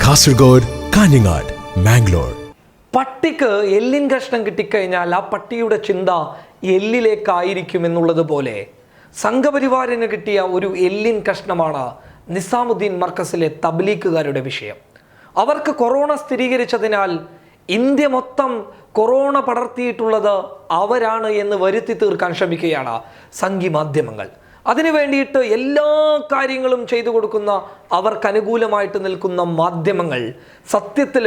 കാസർഗോഡ് കാഞ്ഞങ്ങാട് മാംഗ്ലൂർ പട്ടിക്ക് എല്ലിൻ കഷ്ണം കിട്ടിക്കഴിഞ്ഞാൽ ആ പട്ടിയുടെ ചിന്ത എല്ലിലേക്കായിരിക്കും എന്നുള്ളതുപോലെ സംഘപരിവാറിന് കിട്ടിയ ഒരു എല്ലിൻ കഷ്ണമാണ് നിസാമുദ്ദീൻ മർക്കസിലെ തബ്ലീക്കുകാരുടെ വിഷയം. അവർക്ക് കൊറോണ സ്ഥിരീകരിച്ചതിനാൽ ഇന്ത്യ മൊത്തം കൊറോണ പടർത്തിയിട്ടുള്ളത് അവരാണ് എന്ന് വരുത്തി തീർക്കാൻ ശ്രമിക്കുകയാണ് സംഘി മാധ്യമങ്ങൾ. അതിനു വേണ്ടിയിട്ട് എല്ലാ കാര്യങ്ങളും ചെയ്തു കൊടുക്കുന്ന അവർക്ക് അനുകൂലമായിട്ട് നിൽക്കുന്ന മാധ്യമങ്ങൾ സത്യത്തിൽ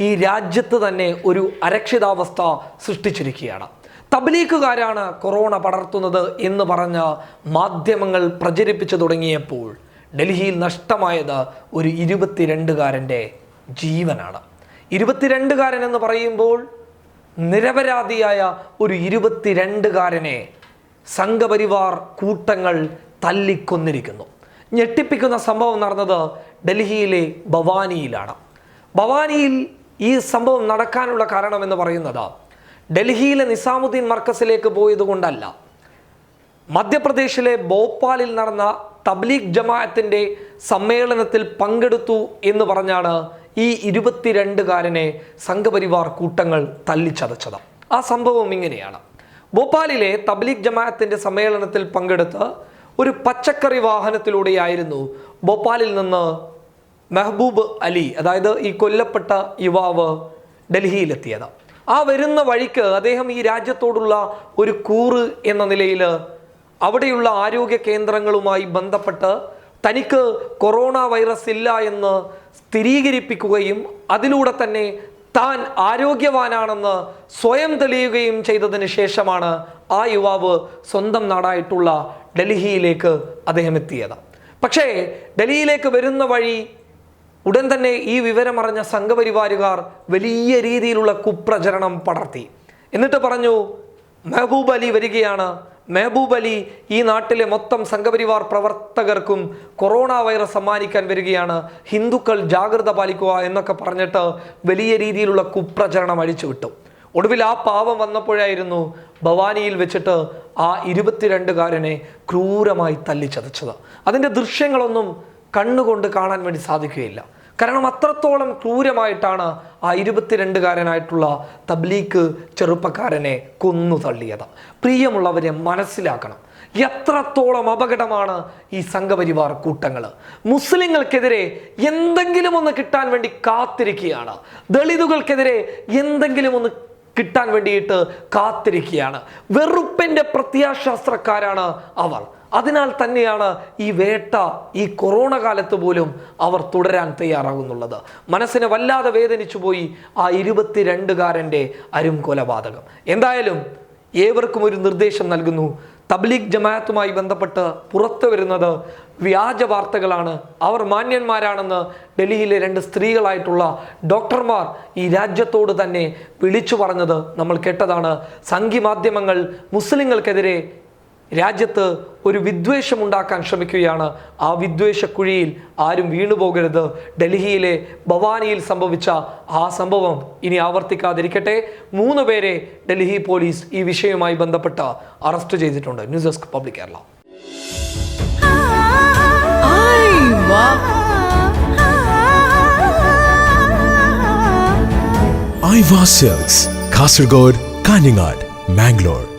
ഈ രാജ്യത്ത് തന്നെ ഒരു അരക്ഷിതാവസ്ഥ സൃഷ്ടിച്ചിരിക്കുകയാണ്. തബ്ലീക്കുകാരാണ് കൊറോണ പടർത്തുന്നത് എന്ന് പറഞ്ഞ മാധ്യമങ്ങൾ പ്രചരിപ്പിച്ചു തുടങ്ങിയപ്പോൾ ഡൽഹിയിൽ നഷ്ടമായത് ഒരു ഇരുപത്തിരണ്ടുകാരന്റെ ജീവനാണ്. ഇരുപത്തിരണ്ടുകാരൻ എന്ന് പറയുമ്പോൾ നിരപരാധിയായ ഒരു ഇരുപത്തിരണ്ടുകാരനെ സംഘപരിവാർ കൂട്ടങ്ങൾ തല്ലിക്കൊന്നിരിക്കുന്നു. ഞെട്ടിപ്പിക്കുന്ന സംഭവം നടന്നത് ഡൽഹിയിലെ ഭവാനിയിലാണ്. ഭവാനിയിൽ ഈ സംഭവം നടക്കാനുള്ള കാരണം എന്ന് പറയുന്നത് ഡൽഹിയിലെ നിസാമുദ്ദീൻ മർക്കസിലേക്ക് പോയതുകൊണ്ടല്ല. മധ്യപ്രദേശിലെ ഭോപ്പാലിൽ നടന്ന തബ്ലീഗ് ജമാഅത്തിന്റെ സമ്മേളനത്തിൽ പങ്കെടുത്തു എന്ന് പറഞ്ഞാണ് ഈ ഇരുപത്തിരണ്ടുകാരനെ സംഘപരിവാർ കൂട്ടങ്ങൾ തല്ലിച്ചതച്ചത്. ആ സംഭവം ഇങ്ങനെയാണ്. ഭോപ്പാലിലെ തബ്ലീഗ് ജമാഅത്തിന്റെ സമ്മേളനത്തിൽ പങ്കെടുത്ത് ഒരു പച്ചക്കറി വാഹനത്തിലൂടെയായിരുന്നു ഭോപ്പാലിൽ നിന്ന് മെഹബൂബ് അലി അതായത് ഈ കൊല്ലപ്പെട്ട യുവാവ് ഡൽഹിയിലെത്തിയത്. ആ വരുന്ന വഴിക്ക് അദ്ദേഹം ഈ രാജ്യത്തോടുള്ള ഒരു കൂറ് എന്ന നിലയിൽ അവിടെയുള്ള ആരോഗ്യ കേന്ദ്രങ്ങളുമായി ബന്ധപ്പെട്ട് തനിക്ക് കൊറോണ വൈറസ് ഇല്ല എന്ന് സ്ഥിരീകരിപ്പിക്കുകയും അതിലൂടെ തന്നെ താൻ ആരോഗ്യവാനാണെന്ന് സ്വയം തെളിയുകയും ചെയ്തതിന് ശേഷമാണ് ആ യുവാവ് സ്വന്തം നാടായിട്ടുള്ള ഡൽഹിയിലേക്ക് അദ്ദേഹം എത്തിയത്. പക്ഷേ ഡൽഹിയിലേക്ക് വരുന്ന വഴി ഉടൻ തന്നെ ഈ വിവരമറിഞ്ഞ സംഘപരിവാരുകാർ വലിയ രീതിയിലുള്ള കുപ്രചരണം പടർത്തി. എന്നിട്ട് പറഞ്ഞു മെഹബൂബ് അലി വരികയാണ് മെഹബൂബ് അലി ഈ നാട്ടിലെ മൊത്തം സംഘപരിവാർ പ്രവർത്തകർക്കും കൊറോണ വൈറസ് സമ്മാനിക്കാൻ വരികയാണ്. ഹിന്ദുക്കൾ ജാഗ്രത പാലിക്കുക എന്നൊക്കെ പറഞ്ഞിട്ട് വലിയ രീതിയിലുള്ള കുപ്രചരണം അഴിച്ചുവിട്ടു. ഒടുവിൽ ആ പാവം വന്നപ്പോഴായിരുന്നു ഭവാനിയിൽ വെച്ചിട്ട് ആ ഇരുപത്തിരണ്ടുകാരനെ ക്രൂരമായി തല്ലിച്ചതച്ചത്. അതിന്റെ ദൃശ്യങ്ങളൊന്നും കണ്ണുകൊണ്ട് കാണാൻ വേണ്ടി സാധിക്കുകയില്ല. കാരണം അത്രത്തോളം ക്രൂരമായിട്ടാണ് ആ ഇരുപത്തിരണ്ടുകാരനായിട്ടുള്ള തബ്ലീക്ക് ചെറുപ്പക്കാരനെ കൊന്നു തള്ളിയത്. പ്രിയമുള്ളവരെ മനസ്സിലാക്കണം. എത്രത്തോളം അപകടമാണ് ഈ സംഘപരിവാർ കൂട്ടങ്ങൾ. മുസ്ലിങ്ങൾക്കെതിരെ എന്തെങ്കിലും ഒന്ന് കിട്ടാൻ വേണ്ടി കാത്തിരിക്കുകയാണ്. ദളിതുകൾക്കെതിരെ എന്തെങ്കിലും ഒന്ന് കിട്ടാൻ വേണ്ടിയിട്ട് കാത്തിരിക്കുകയാണ്. വെറുപ്പിന്റെ പ്രത്യാശാസ്ത്രക്കാരാണ് അവർ. അതിനാൽ തന്നെയാണ് ഈ വേട്ട ഈ കൊറോണ കാലത്ത് പോലും അവർ തുടരാൻ തയ്യാറാകുന്നുള്ളത് മനസ്സിനെ വല്ലാതെ വേദനിച്ചു പോയി ആ ഇരുപത്തിരണ്ടുകാരന്റെ അരും കൊലപാതകം എന്തായാലും ഏവർക്കും ഒരു നിർദ്ദേശം നൽകുന്നു. തബ്ലീഗ് ജമാഅത്തുമായി ബന്ധപ്പെട്ട് പുറത്തു വരുന്നത് വ്യാജ വാർത്തകളാണ്. അവർ മാന്യന്മാരാണെന്ന് ഡൽഹിയിലെ രണ്ട് സ്ത്രീകളായിട്ടുള്ള ഡോക്ടർമാർ ഈ രാജ്യത്തോട് തന്നെ വിളിച്ചു പറഞ്ഞത് നമ്മൾ കേട്ടതാണ്. സംഘി മാധ്യമങ്ങൾ മുസ്ലിങ്ങൾക്കെതിരെ രാജ്യത്ത് ഒരു വിദ്വേഷമുണ്ടാക്കാൻ ശ്രമിക്കുകയാണ്. ആ വിദ്വേഷക്കുഴിയിൽ ആരും വീണുപോകരുത് ഡൽഹിയിലെ ഭവാനിയിൽ സംഭവിച്ച ആ സംഭവം ഇനി ആവർത്തിക്കാതിരിക്കട്ടെ. മൂന്ന് പേരെ ഡൽഹി പോലീസ് ഈ വിഷയവുമായി ബന്ധപ്പെട്ട് അറസ്റ്റ് ചെയ്തിട്ടുണ്ട്. News desk public Kerala. ഐവ സെൽസ് കാസർഗോഡ് കാഞ്ഞങ്ങാട് മാംഗ്ലൂർ.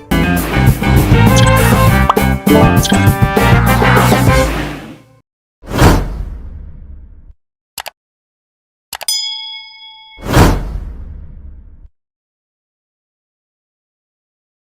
Thank you.